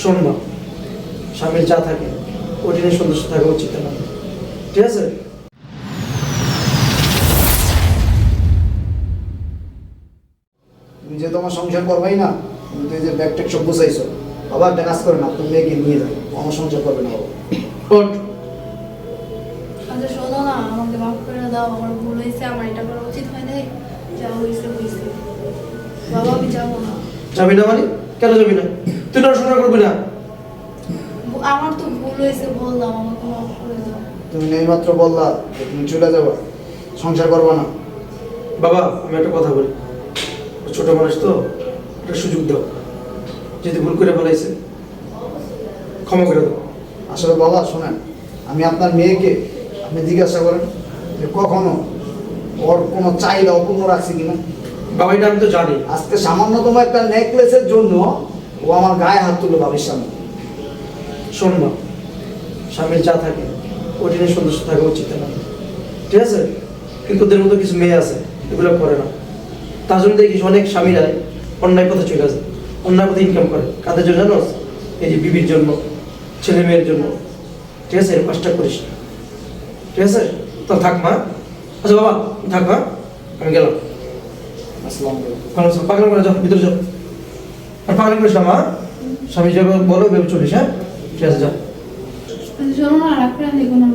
শোন মা স্বামীর যা থাকে ওটি নিয়ে সন্তুষ্ট থাকা উচিত না। ঠিক আছে? তুমি যে তোমার সংসার করবাই না তুমি তো এই যে ব্যাগ ট্যাগ সব গুছাইছো বাবা একটা কাজ করে না তুমি মেয়েকে নিয়ে যাও আমার সংসার করবে না। বাবা আচ্ছা শোনো না আমাকে মাফ করে দাও আমার ভুল হয়েছে আমার এটা করা উচিত হয় নাই। যা হয়েছে হয়েছে। বাবা আমি যাব না। যাবি না মানে? কেন যাবি না? তুই না সংসার করবি না। আমার তো ভুল হয়েছে বললাম আমাকে মাফ করে দাও তুমি বললা তুমি চলে যাবা সংসার করবা না। বাবা আমি একটা কথা বলি। ও ছোট মানুষ তো একটা সুযোগ দাও। যদি ভুল করে ফেলাইছে ক্ষমা করে দাও। আসলে বাবা শোনেন আমি আপনার মেয়েকে আপনি জিজ্ঞাসা করেন যে কখনো ওর কোনো চাহিদা অপূর্ণ রাখছে কিনা? বাবা, এটা আমি তো জানি। আজকে সামান্যতম একটা নেকলেসের জন্য ও আমার গায়ে হাত তুলে ভাবির সামনে। শোন স্বামীর যা থাকে ওটি নিয়ে সন্তুষ্ট থাকা উচিত না ঠিক আছে? কিন্তু ওদের মতো কিছু মেয়ে আছে, এগুলো করে না। তার জন্য দেখিস অনেক স্বামীরাই অন্যায় পথে চলে যায় অন্যায় পথে ইনকাম করে। কাদের জন্য জানো? এই যে বিবির জন্য, ছেলে মেয়ের জন্য। ঠিক আছে? কাজটা করিস। ঠিক আছে? তো থাক মা। আচ্ছা বাবা, থাক মা, আমি গেলাম। আসসালামু আলাইকুম? পাগলাম করে যাও, ভিতরে যাও। আর পাগলাম করিস না, মা। স্বামী যাবে বলো ভেবে চলিস হ্যাঁ? ঠিক আছে, যাও। শোনো না রাখবে দেখো না